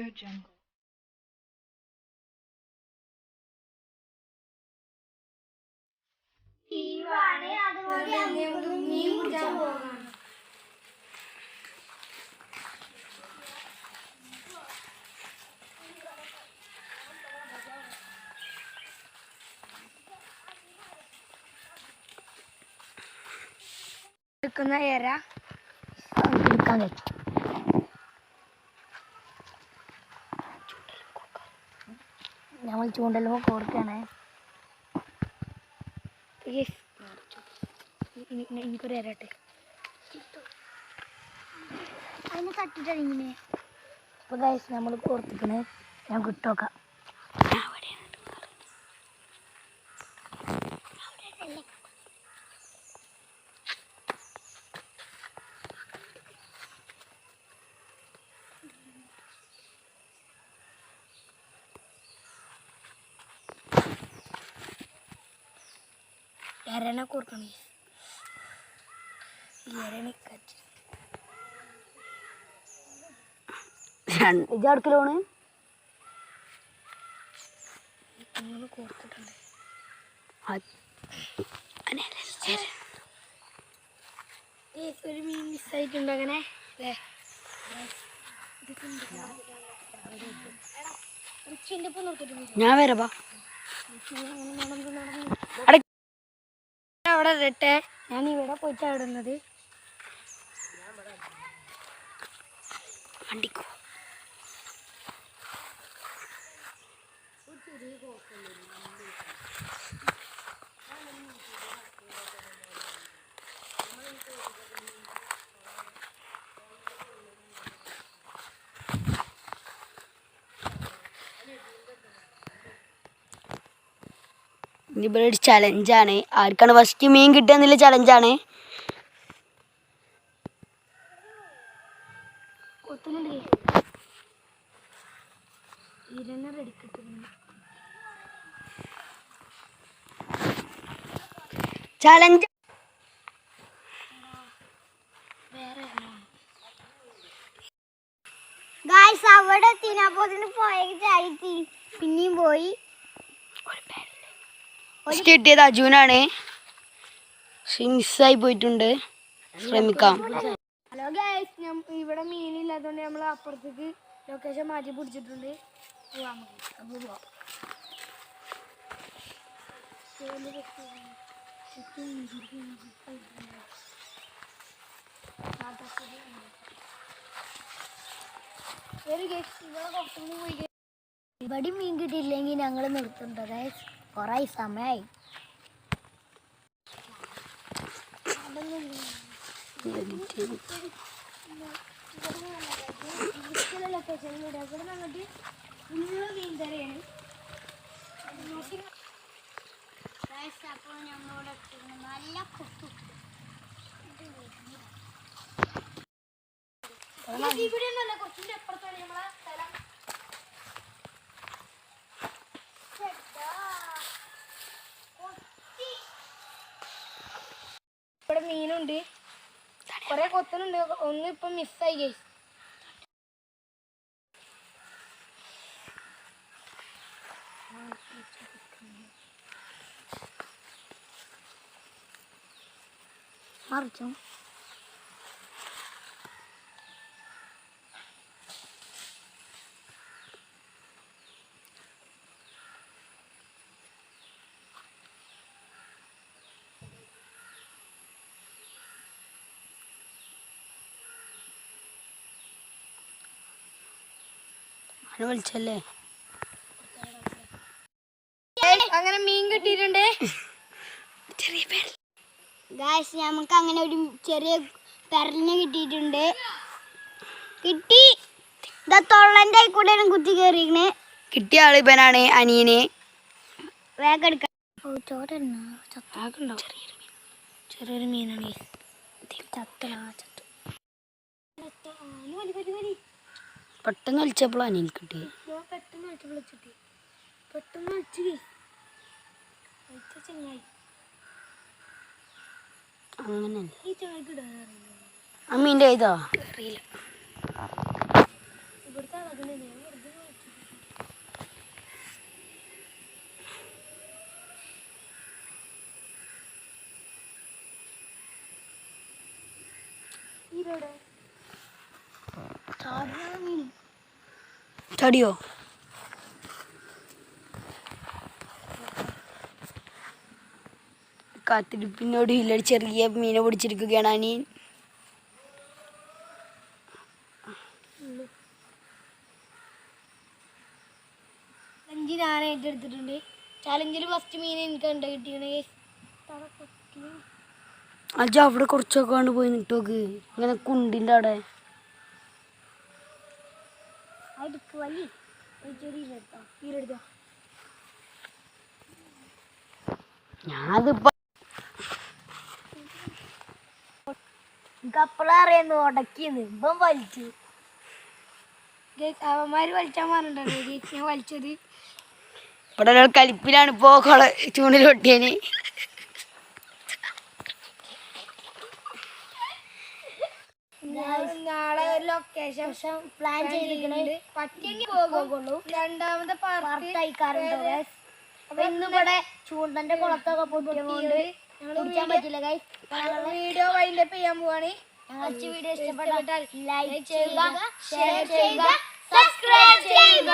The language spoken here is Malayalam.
jungle. എടുക്കുന്ന ഇര എടുക്കാൻ കഴിയും നമ്മൾ ചൂണ്ടലോ കോർക്കാണ് എനിക്കൊരു ഇരട്ടെ അതിനെ ഇങ്ങനെ അപ്പൊ ഗൈസ് നമ്മൾ കോർത്തിക്കണ് ഞാൻ കിട്ടോക്കാം ഇരനെ കൊടുക്കണം ഇത് അടുക്കലാണ് Yes, ഒരു മീൻ മിസ്സായിട്ടുണ്ട് അങ്ങനെ. അല്ലേ ഞാൻ വരപ്പാ അവിടെ ഇടട്ടെ ഞാൻ ഇവിടെ പോയിട്ടാണ് ഇടുന്നത് വണ്ടിക്കോ? ഇവിടെ ഒരു ചലഞ്ചാണ് ആർക്കാണ് ഫസ്റ്റ് മീൻ കിട്ടുക എന്നുള്ള ചലഞ്ചാണ് ചലഞ്ച് ഗായ്സ് അവിടെ എത്തിനപ്പോത്തിന് പോയി പിന്നെയും പോയി. കിട്ടിയത് അജുനാണ്. മിസ്സായി പോയിട്ടുണ്ട്. ശ്രമിക്കാം. ഹലോ ഗൈസ് ഇവിടെ മീനില്ലാത്തതുകൊണ്ട് നമ്മൾ അപ്പുറത്തേക്ക് ലൊക്കേഷൻ മാറ്റി പിടിച്ചിട്ടുണ്ട്. പോവാം. നമുക്ക് പോയി ഇവിടെ മീൻ കിട്ടിയില്ലെങ്കിൽ ഞങ്ങൾ നിർത്തുന്നുണ്ട് ഗായ്സ് കുറേ സമയമായി ഇവിടെ നല്ല കുത്തു അപ്പുറത്താണ് നമ്മളെ മീനുണ്ട് കൊറേ കൊത്തനുണ്ട് ഒന്ന് ഇപ്പൊ മിസ്സായി ഗൈസ് മറിച്ചു? വിളിച്ചല്ലേ അങ്ങനെ മീൻ കിട്ടിയിട്ടുണ്ട്. ഗായ്സ് നമുക്ക് അങ്ങനെ ഒരു ചെറിയ പെരലിനെ കിട്ടിയിട്ടുണ്ട്. കിട്ടി. ഇതാ തൊള്ളന്റെ കൂടെയാണ് കുത്തി കയറിയിരിക്കണേ കിട്ടിയ ആൾ ഇവനാണ് അനിയന്. വേഗം എടുക്കാം. ചെറിയൊരു മീനാണ്. guys. പെട്ടെന്ന് വിളിച്ചപ്പോഴാണ് എനിക്ക് കിട്ടിയത് പെട്ടെന്ന് വിളിച്ച് വിളിച്ചിട്ട് പെട്ടെന്ന് വിളിച്ച് guys. വിളിച്ച ചങ്ങായി അങ്ങനെ ഈ ചങ്ങായിക്ക് ഇടാൻ അറിയില്ല. അമ്മീന്റെ ഇതോ? അറിയില്ല. ഇവിടുത്തെ അളകണേ ചടിയോ കാത്തിരിപ്പിനോട് ഇല്ല ചെറിയ മീനെ പിടിച്ചിരിക്കുകയാണ് അനിയൻ. അഞ്ച് ഞാൻ ഏറ്റെടുത്തിട്ടുണ്ട്. ചലഞ്ചിൽ ഫസ്റ്റ് മീൻ എനിക്ക് കണ്ട് കിട്ടിയാണ്. അജ അവിടെ കുറച്ചൊക്കെ കൊണ്ട് പോയി നിട്ടോക്ക്. ഇങ്ങനെ കുണ്ടിന്റെ അവിടെ. അടുക്ക് വലി ഒരു ചെറിയ ഇരെടുത്തോ ഇരെടുത്തോ ഞാനതിപ്പോ കപ്പളറിയെന്ന് ഉടക്കിന്ന് ഇപ്പം വലിച്ചു അവന്മാര് വലിച്ചാൻ പറഞ്ഞിട്ടുണ്ടോ. ഞാൻ വലിച്ചത് ഇവിടെ ഒരാൾ കലിപ്പിലാണ് ഇപ്പോ കൊള ചൂണ്ടിൽ പൊട്ടിയന് നാളെ ഒരു ലൊക്കേഷൻ പ്ലാൻ ചെയ്തിട്ടുണ്ട്. പറ്റിയെങ്കിൽ പോകുള്ളൂ. രണ്ടാമത്തെ പാർട്ട് അപ്പൊ ഇന്നിവിടെ ചൂണ്ടന്റെ കുളത്തൊക്കെ പൊട്ടിയതുകൊണ്ട് കുടിക്കാൻ പറ്റില്ല വീഡിയോ വൈൻഡപ്പ് ചെയ്യാൻ പോവാണ്. ഞങ്ങൾക്ക് വീഡിയോ ഇഷ്ടപ്പെട്ടാൽ ലൈക്ക് ചെയ്യുക ഷെയർ ചെയ്യുക സബ്സ്ക്രൈബ് ചെയ്യുക.